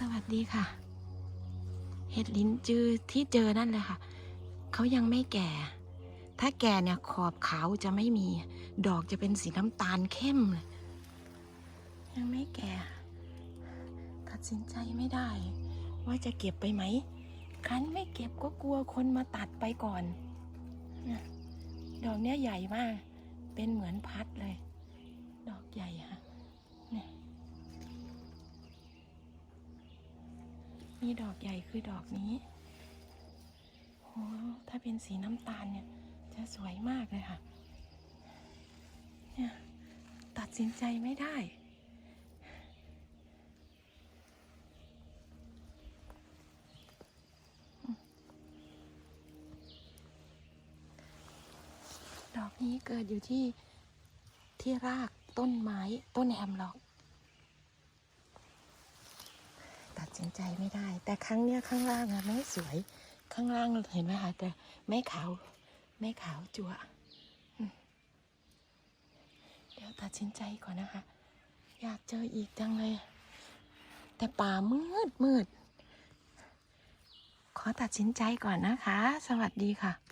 สวัสดีค่ะ เห็ดลิ้นจือที่เจอนั่นเลยค่ะ เขายังไม่แก่ ถ้าแก่เนี่ยขอบขาวจะไม่มี ดอกจะเป็นสีน้ำตาลเข้มเลยยังไม่แก่ ตัดสินใจไม่ได้ ว่าจะเก็บไปไหม ครั้นไม่เก็บก็กลัวคนมาตัดไปก่อน ดอกเนี้ยใหญ่มาก เป็นเหมือนพัดเลย ดอกใหญ่ค่ะ มีดอกใหญ่คือดอกนี้โอ้ถ้าเป็นสีน้ำตาลเนี่ย จะสวยมากเลยค่ะ เนี่ย ตัดสินใจไม่ได้ ดอกนี้เกิดอยู่ที่ที่รากต้นไม้ต้นแฮมล็อก ตัด สินใจไม่ได้ แต่ครั้งเนี้ยข้างล่างอะไม่สวย ข้างล่างเห็นไหมคะแต่ไม่ขาวไม่ขาวจั่วเดี๋ยวตัดสินใจก่อนนะคะ อยากเจออีกจังเลย แต่ป่ามืดมืด ขอตัดสินใจก่อนนะคะ สวัสดีค่ะ